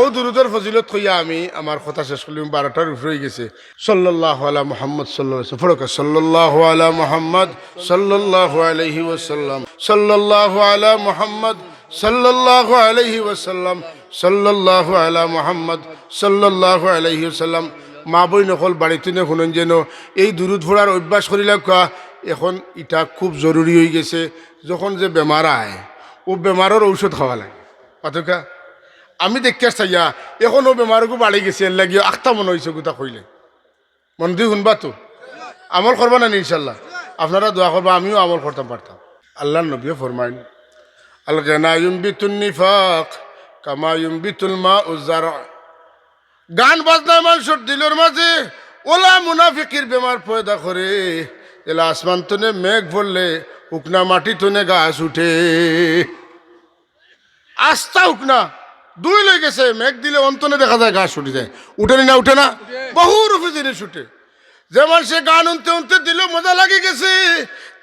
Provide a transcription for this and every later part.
ও দুরুদের ফজিলত কইয়া আমি আমার কথা শেষ করলাম বারোটার উপরে গেছে। সাল্লাল্লাহু আলা মুহাম্মদ সাল্লাল্লাহু ফরক, সাল্লাল্লাহু আলা মুহাম্মদ সাল্লাল্লাহু আলাইহি ওয়াসাল্লাম সাল্লাল্লাহু আলা মুহাম্মদ সাল্লাল্লাহু আলাইহি ওয়াসাল্লাম সাল্লাল্লাহু আলা মুহাম্মদ সাল্লাল্লাহু আলাইহি ওয়াসাল্লাম মা বই নকল বাড়িতে নে শুনুন যেন এই দুরুদ ফোড়ার অভ্যাস করিলে কোৱা এখন ইটা খুব জরুরি হয়ে গেছে। যখন যে বেমার আয়, ও বেমারের ঔষধ খাওয়া লাগে। পাতকা আমি দেখতে চাইয়া, এখনও বেমারকো বাড়ি গেছে এর লাগিয়ে আখটা মনে হয়েছে গোটা কইলে। মন দিয়ে শুনবা তো? আমল করবা না ইনশাল্লাহ আপনারা দোয়া করবা আমিও আমল করতাম পারতাম আল্লাহ নবী ফরমাইন আল গেনা ইউম্বিতুন নিফাক কামা ইউম্বিতুল মা উজার গান বাজনা মানুষের দিলের মাঝে, ওলা মুনাফিকির বেমার পয়দা করে এলা আসমান তনে মেঘ পড়লে উকনা মাটি তনে গাছ উঠে। আস্তা উকনা দুই লই গেছে মেঘ দিলে অন্তনে দেখা যায় গাছ উঠে যায়। উঠেনি না উঠে না। বহু রূপে জিনিস উঠে যেমন সে গান উনতে উনতে দিল মজা লাগে গেছে।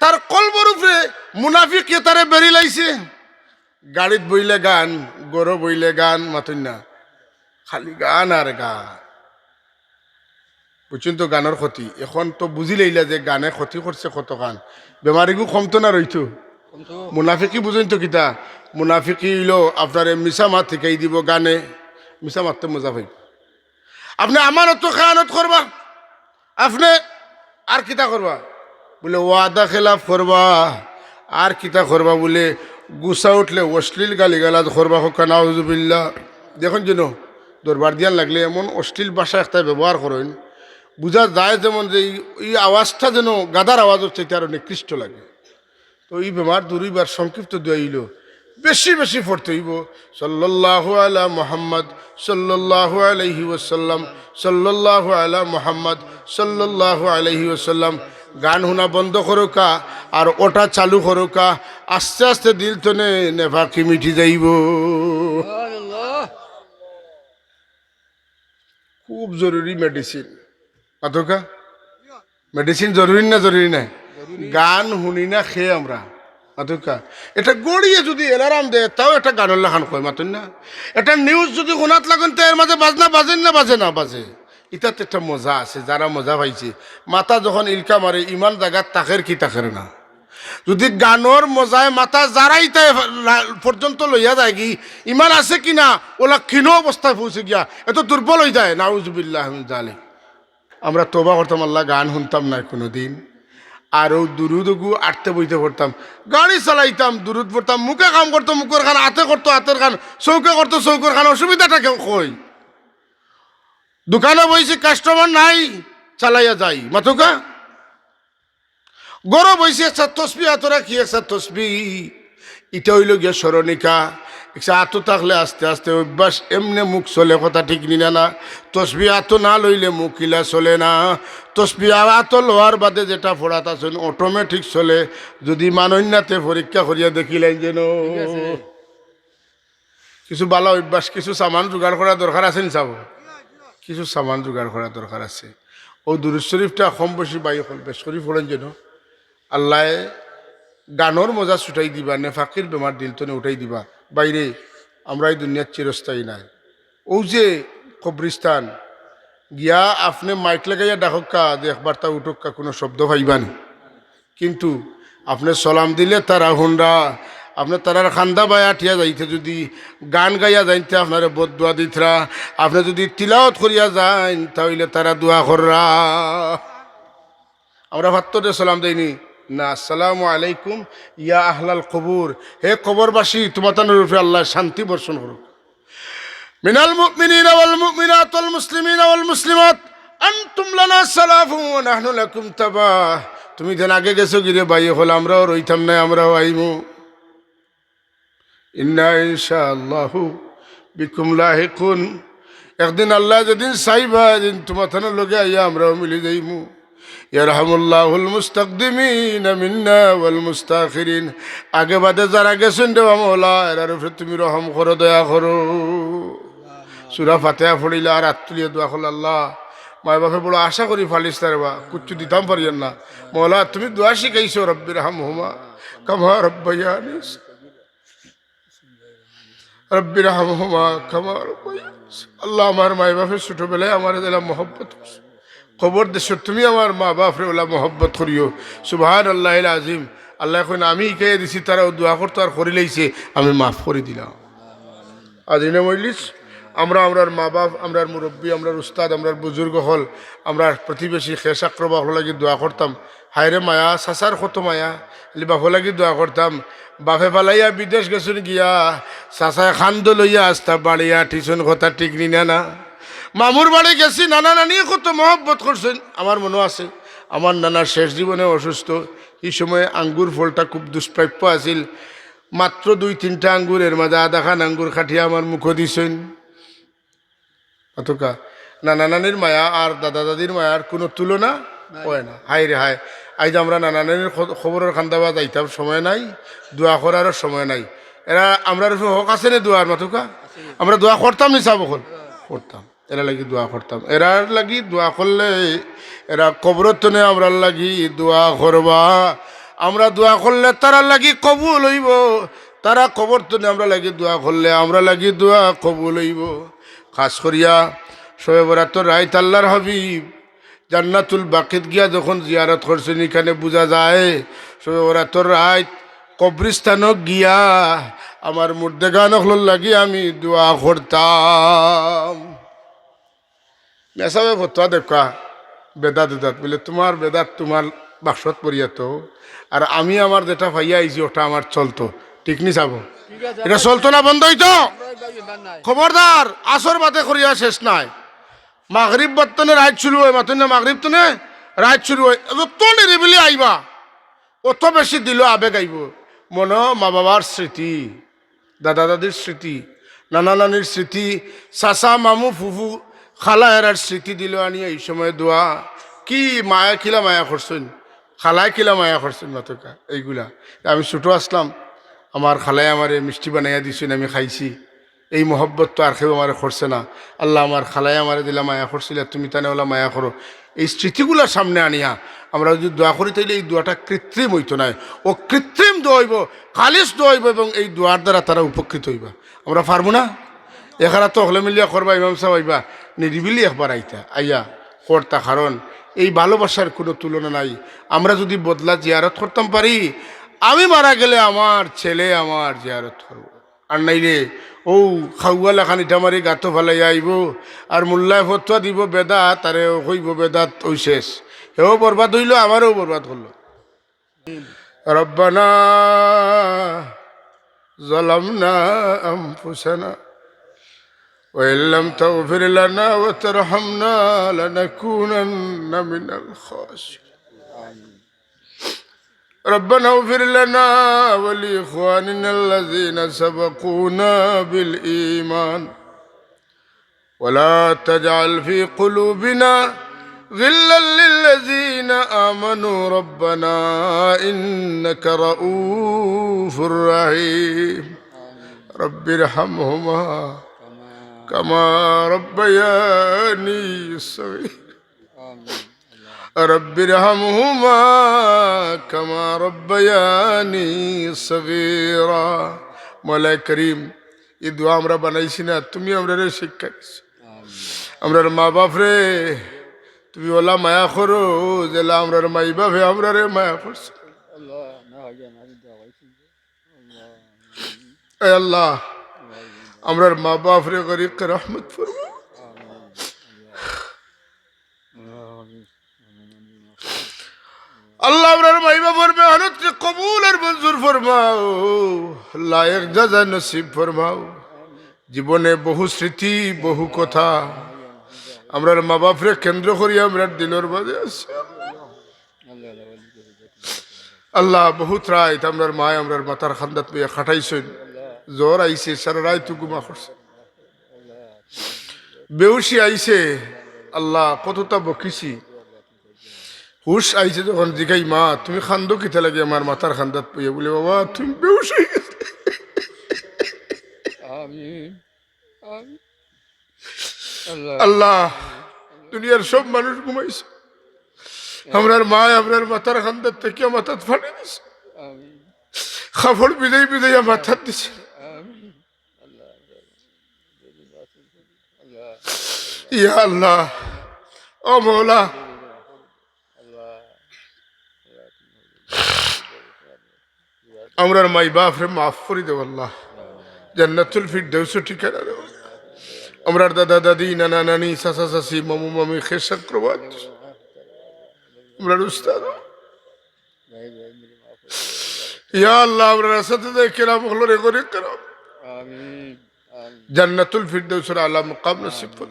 তার কলবর উপরে মুনাফিক কে তারে বেরি লাইছে। গাড়িত বইলে গান গরো বইলে গান মাতুন না। খালি গান আর গান বুঝছেন তো গানের ক্ষতি। এখন তো বুঝি লইলা যে গানে ক্ষতি করছে কত গান। বেমারিগু কমতো না রইতো মুনাফিকি বুঝেন তো কিতা। মুনাফিকি হইল আপনার মাত শিকাই দিব গানে মিশা মারতে মজা পাই আপনি আমার তো খেয়ানত করবা আপনি আর কিতা করবা বলে ওয়াদা খেলাফ করবা আর কিতা করবা বলে গুসা উঠলে অশ্লীল গালি গালাজ করবা হোক নাউজুবিল্লা দেখুন যেন দরবার দিয়ান লাগলে এমন অশ্লীল ভাষা একটা ব্যবহার করেন বোঝা যায় যেমন যে এই- আওয়াজটা যেন গাদার আওয়াজ হচ্ছে তার নিকৃষ্ট লাগে তো এই বেমার দুরিবার সংক্ষিপ্ত দইল বেশি বেশি পড়তে হইব। সাল্লাল্লাহু আলা মুহাম্মদ সাল্লাল্লাহু আলাইহি ওয়াসাল্লাম সাল্লাল্লাহু আলা মুহাম্মদ সাল্লাল্লাহু আলাইহি ওয়াসাল্লাম। গান শোনা বন্ধ করোকা আর ওটা চালু করোকা আস্তে আস্তে দিল তনে নেভাকি মিটি যাইব। খুব জরুরি মেডিসিন। আতকা মেডিসিন জরুরি না জরুরি নাই? গান শুনি না খেয়ে আমরা। মাতুকা এটা গড়িয়ে যদি এলারাম দেয়, তাও একটা গানের লেখান কয় মাতুন না। এটা নিউজ যদি শোনাত লাগুন, তো এর মাঝে বাজনা বাজেন না বাজে না বাজে। ইটাতে একটা মজা আছে, যারা মজা পাইছে। মাথা যখন ইলকা মারে, ইমান জায়গার তাকের কি তাকের না? যদি গানোর মজায় মাথা যারাই তাই পর্যন্ত লইয়া যায় কি, ইমান আছে কি না, ওলা ক্ষীণ অবস্থায় পৌঁছে গিয়া এত দুর্বল হয়ে যায়, নাউজুবিল্লাহ জালে আমরা তোবা করতাম, আল্লাহ গান শুনতাম না কোনো দিন আর ও দুরুদগু আটতে বইতে পড়তাম। গাড়ি চালাইতাম, দুরুদ পড়তাম, মুখে কাম করতো, মুখের খান, হাতে করতো, হাতের খান, চৌকে করতো, চৌকের খান, অসুবিধাটা কেউ কই? দোকানে বইছি, কাস্টমার নাই, চালাইয়া যাই। মাথুকা গরো বইছি একটা তসবি, আতরা কি একটা তসবি? এটা হইল গিয়া স্মরণিকা। আতো থাকলে আস্তে আস্তে অভ্যাস এমনি মুখ চলে কথা ঠিক নিনা না। তসবি আতো না লইলে মুখ ইলা চলে না। তসবি আতো লোহার বাদে যেটা ফোড়াত আছে অটোমেটিক চলে। যদি মানন্যাতে পরীক্ষা করিয়া দেখিলেন যেন। কিছু ভালো অভ্যাস কিছু সামান জোগাড় করা দরকার আছে নি চাব? কিছু সামান জোগাড় করা দরকার আছে। ও দুরুদ শরীফটা কম বেশি বাই হল বেশ শরীফ হলেন যেন। আল্লাহ গানোর মজা ছুটাই দিবা নেফাকির বেমার দিল তো উঠাই দিবা। বাইরে আমরা এই দুনিয়ার চিরস্থায়ী নাই। ও যে কবরিস্তান গিয়া আপনি মাইক লাগাইয়া ডাকক্কা যে একবার তা উঠক্কা কোনো শব্দ পাইবানি কিন্তু আপনি সলাম দিলে তারা হুন্ডা, আপনি তারার খান্দা বায়া ঠিয়া যাইতে, যদি গান গাইয়া যাইতে আপনার বদ দোয়া দিতরা, আপনি যদি তিলাওত করিয়া যান তাহলে তারা দোয়া কররা। আমরা ভাত্তরে সালাম দেয়নি না, আসসালামু আলাইকুম, ইয়া আহলাল কবুর। হে কবরবাসী তোমার তানের রূপে আল্লাহ শান্তি বর্ষণ করুক। মিনাল মুমিনিনা ওয়াল মুমিনাত ওয়াল মুসলিমিনা ওয়াল মুসলিমাত। আনতুম লানা সালাফু ওয়া নাহনু লাকুম তাবা। তুমি যেন আগে গেছো গিরে, ভাই, হল আমরাও রইতাম না, আমরাও আইমু। ইন্না ইনশাআল্লাহু বিকুম লাহিকুন। একদিন আল্লাহ যেদিন চাইবা যেদিন তোমার থানার লগে আইয়া আমরাও মিলি যাইমু। ইয়ারহামুল্লাহুল মুস্তাকদিমিন মিন্না ওয়াল মুস্তাখিরিন। আগে বাদে যারা গেছেন দেওয়া মৌলা এরার উপরে তুমি রহম করো, দয়া করো। সুরা ফাতেহা ফড়িলে আর আত্মলিয়া দোয়া করল আল্লাহ। মায় বাপে বড় আশা করি ফালিস তার বা, কুচ্ছু দিতাম পারিয়েন না। মৌলা, তুমি দোয়া শিখাইছো রব্বির হাম হুমা কামা রব্বাইয়ানিস রব্বির হামহুমা, কামা রব্বায়ানি আল্লাহ আমার মাই বাপের ছোটবেলায় আমার দিলাম মহব্বত। খবর দেশ তুমি আমার মা বাপরে ওলা মহব্বত করিও। সুবাহান আল্লাহ আজিম আল্লাহ এখন আমি কে দিছি তারা দোয়া করতো আর করি লাইছে, আমি মাফ করে দিলাম। আদিনে মজলিস আমরা আমরার মা বাপ, আমরার মুরব্বী, আমরার উস্তাদ, আমরার বুজুর্গ হল, আমরা প্রতিবেশী খেস আক্রবা হল লাগি দোয়া করতাম। হায়রে মায়া, সাসার কত মায়া এলি বাপো লাগি দোয়া করতাম। বাপে পালাইয়া বিদেশ গেছুন গিয়া, সাসায় খান্দ লইয়া আসতা বাড়িয়া, টিউশন কথা ঠিক নি না না। মামুর বাড়ি গেছি নানা নানি কত মহব্বত করছেন। আমার মনে আছে আমার নানা শেষ জীবনে অসুস্থ। এই সময় আঙ্গুর ফলটা খুব দুষ্প্রাপ্য আছিল। মাত্র দুই তিনটা আঙ্গুরের মাঝে আধা খান আঙ্গুর খাটিয়ে আমার মুখ দিছেন। অতকা নানা নানির মায়া আর দাদা দাদির মায়ার কোনো তুলনা হয় না। হাই রে হাই আজ আমরা নানা নানির খবরের খান্দাবা যাইতাম সময় নাই দোয়া করারও সময় নাই। এরা আমরা হক আছে নে দোয়ার মাতুকা আমরা দোয়া করতাম নি চাব করতাম। এরা লাগি দোয়া করতাম। এরার লাগি দোয়া করলে এরা কবরতনে আমরা লাগি দোয়া করবা। আমরা দোয়া করলে তারা লাগি কবুল হইব। তারা কবরতনে আমরা লাগি দোয়া করলে আমরা লাগি দোয়া কবুল হইব। খাস করিয়া শোয়ে বরাতর রাইত আল্লাহর হাবিব জান্নাতুল বাকিত গিয়া যখন জিয়ারত করছেন, এখানে বোঝা যায় শোয়ে বরাতর রাইত কবরিস্তানক গিয়া আমার মুর্দেগানক লাগি আমি দোয়া করতাম। মেসাবে ফতোয়া দেখা বেদাত বেদাত বলে তোমার বেদাত তোমার বাক্সত পড়িয়া তো আর আমি আমার যেটা ভাইয়া আইছি ওটা আমার চলতো ঠিক নি চাবো এটা চলতো না বন্ধ হইতো খবরদার আসর বাতে করিয়া শেষ নাই মাগরিব বর্তনে রাইত শুরু হয় মাতন না মাগরিব তনে রাইত শুরু হয় অত নিরিবিলি আইবা অত বেশি দিল আবেগ আইব মন মা বাবার স্মৃতি দাদা দাদির স্মৃতি নানা নানির স্মৃতি চাচা মামু ফুফু খালা এরার স্মৃতি দিল আনি, এই সময় দোয়া। কি মায়া খিলা মায়া করছেন? খালায় খিলা মায়া করছেন মাতকা? এইগুলা। আমি ছোটো আসলাম, আমার খালায় আমারে মিষ্টি বানাইয়া দিছেন, আমি খাইছি। এই মহব্বত তো আর কেউ আমার করছে না। আল্লাহ আমার খালায় আমারে দিলা মায়া করছিল, তুমি তানে ওলা মায়া করো। এই স্মৃতিগুলোর সামনে আনিয়া, আমরা যদি দোয়া করি, তাইলে এই দোয়াটা কৃত্রিম হইতো নাই। ও কৃত্রিম দোয়া হইব খালিস দোয়া হইব এবং এই দোয়ার দ্বারা তারা উপকৃত হইবা। আমরা পারব না? এখানে তো হলে মিলিয়া করবা, ইমাম সাহাইবা নিরিবিলি একবার আইতা। আইয়া করতা কারণ, এই ভালোবাসার কোনো তুলনা নাই। আমরা যদি বদলা জিয়ারত করতাম পারি, আমি মারা গেলে আমার ছেলে আমার জিয়ারত করব। আর নাইলে ও খাওয়া লাখানিটা মারি গাত ভালাই আইব, আর মোল্লায় ফতোয়া দিব, বেদাত, আরে হইব বেদাত ওই শেষ। এও বরবাদ হইল, আমারও বরবাদ হলো। রব্বানা জলামনা আম্ফুসানা وإن لم تغفر لنا وترحمنا لنكونن من الخاسرين. ربنا اغفر لنا ولإخواننا الذين سبقونا بالإيمان. ولا تجعل في قلوبنا غلا للذين آمنوا. ربنا إنك رؤوف رحيم. رب ارحمهما. كما ربياني صغير رب ارحمهما كما ربياني صغيرا مولا করিম এই দোয়া আমরা বানাইছি না তুমি আমরা শিক্ষা দিছো আমরার মা বাপ রে তুমি ওলা মায়া করো যেলা আমরার মাই বাপে আমরা রে মায়া করছো এ আল্লাহ আমরার মা বাপ রে গরিব রহমত ফরমা আল্লাহ আমরার মাই বাবার মেহনত কে কবুল আর মঞ্জুর ফরমাও। লায়ক যাজা নসিব ফরমাও। জীবনে বহু স্মৃতি, বহু কথা। আমরার মা বাপরে কেন্দ্র করি, আমরার দিলের বাজে আছে। আল্লাহ, বহুত রায় আমরার মায়, আমরার মাথার খান্দাত পেয়ে খাটাইছেন। জ্বর আইছে, সারা রায় তু গুমা করছে। বেউসি আইছে, আল্লাহ কতটা বকিছি। হুশ আইছে যখন, জিগাই, মা, তুমি খান্দো কিতা লাগে আমার মাথার খান্দাত পেয়ে বলে, বাবা, তুমি বেউস আল্লাহ, দুনিয়ার সব মানুষ ঘুমাইছে। আমরার মা, আমরার মাথার খান্দার থেকে মাথাত ফাটে দিছে। খাফড় বিদায় বিদায় মাথার দিছে আমিন আল্লাহ ইয়া আল্লাহ ও মৌলা আমরার মাই বাপ রে মাফ করে দেব আল্লাহ জান্নাতুল ফিরদৌস ঠিকানা দেব আমরার দাদা দাদি নানা নানি চাচা চাচি মামু মামি খেসার প্রবাদ আমরার উস্তাদ ইয়া আল্লাহ আমরার সাথে কেরাম হলো রে করে কেরাম জান্নাতুল ফিরদৌসের আলা মুকাম নসিব কর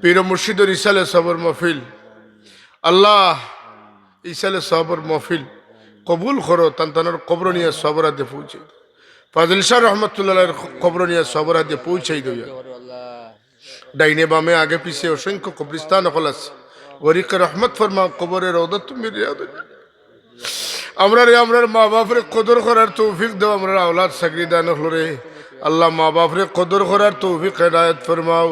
পীর মুর্শিদর ইসালে সবর মহফিল। আল্লাহ ইসালে সবর মহফিল কবুল করো, তান্তানোর কবর নিয়ে সবরাতে পৌঁছে ফাজিল শাহ রহমতুল্লাহ কবর নিয়ে সবরাতে পৌঁছাই দইয়া ডাইনে বামে আগে পিছে অসংখ্য কবরিস্তান হল আছে গরিকে রহমত ফরমা কবরের ওদত আমরা রে আমরার মা বাপরে কদর করার তৌফিক দাও, আমরা আওলাদ সাগরি দান হলো রে। আল্লাহ মা বাপরে কদর করার তৌফিক হেদায়ত ফরমাও।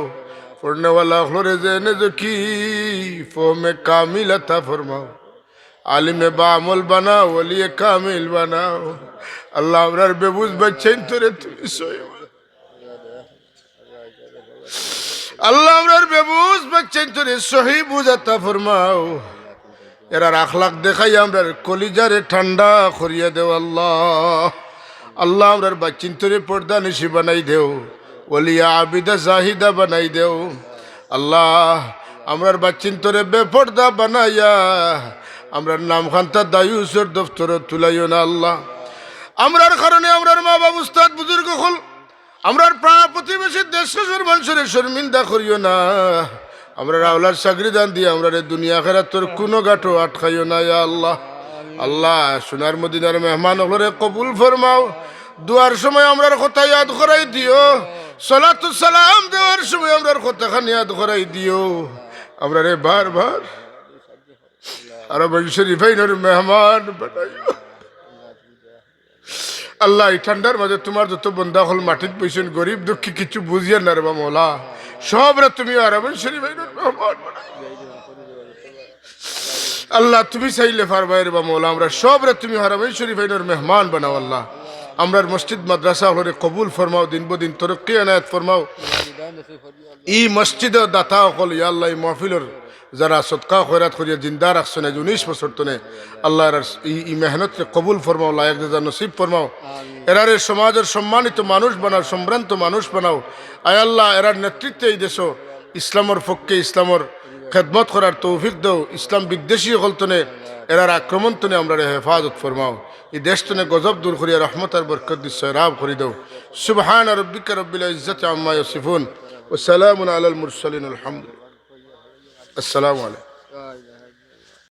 পড়নে वाला হলো রে জেনে যে কি ফোমে কামিল আতা ফরমাও। আলিম বামল বানাও ওলিয়ে কামিল বানাও। আল্লাহ আমরার বেবুজ বাচ্চাইন তোরে তুমি আল্লাহ আমরার বেবুজ বাচ্চাইন তোরে সহি বুঝাতা ফরমাও। এরার আখলাক দেখাই আমরার কলিজারে ঠান্ডা করিয়া দেও আল্লাহ। আল্লাহ আমরার বাচ্চিন তোরে পর্দা নিশি বানাই দেও। ওলিয়া আবিদা জাহিদা বানাই দেও। আল্লাহ, আমরার বাচ্চিন তোরে বেপর্দা বানাইয়া। আমরার নাম খান্তা দায়ুসর দফতর তুলাইও না আল্লাহ। আমরার কারণে আমরার মা বাবু উস্তাদ, বুজুর্গ হল আমরার প্রাণ প্রতিবেশী দেশ মানুষের শর্মিন্দা করিও না। আমরা রাওলার চাকরি দান দিয়ে আমরা দুনিয়া খেরা তোর কোনো গাঠো আটকাইও না ইয়া আল্লাহ। আল্লাহ, সোনার মদিনার মেহমান হলরে কবুল ফরমাও। দুয়ার সময় আমরার কথা ইয়াদ করাই দিও। সালাম দেওয়ার সময় আমরার কথা খান ইয়াদ করাই দিও? আমরা রে বার বার আর শরীফাইনের মেহমান বানাইও। আল্লাহ, এই ঠান্ডার মাঝে তোমার যত বন্ধা হল মাটির পয়সন গরিব দুঃখী, কিছু বুঝিয়ে না রে বা মোলা। সব রে তুমি আরামের শরীফ আল্লাহ, তুমি চাইলে পারবাই রে বা মোলা, আমরা সব রে তুমি হারামের শরীফ আইনের মেহমান বানাও, আল্লাহ। আমরার মসজিদ, মাদ্রাসা হলে কবুল ফরমাও, দিন বদিন তরক্কি আনায়াত ফরমাও। ই মসজিদ দাতা অকল, ইয়া আল্লাহ এই মহফিলর যারা সৎকা খয়রাত করিয়া জিন্দা রাখছেন আজ উনিশ বছর তনে আল্লাহর ই মেহনতকে কবুল ফরমাও, লায়ক দাদা নসিব ফরমাও। এরারে সমাজের সম্মানিত মানুষ বানাও, সম্ভ্রান্ত মানুষ বানাও। আয় আল্লাহ, এরার নেতৃত্বে এই দেশ ইসলামর পক্ষে ইসলামর খেদমত করার তৌফিক দাও। ইসলাম বিদ্বেষী হলতনে এরার আক্রমণ তনে আমরা হেফাজত ফরমাও। এই দেশটনে গজব দূর করিয়া রহমতার বরকত দিস রাব করি দেও। সুবহান রব্বিকা রব্বিল ইজ্জত আম্মা ও সালামুন আলাল মুরসালিন। আলহামদুলিল্লাহ। আসসালামু আলাইকুম।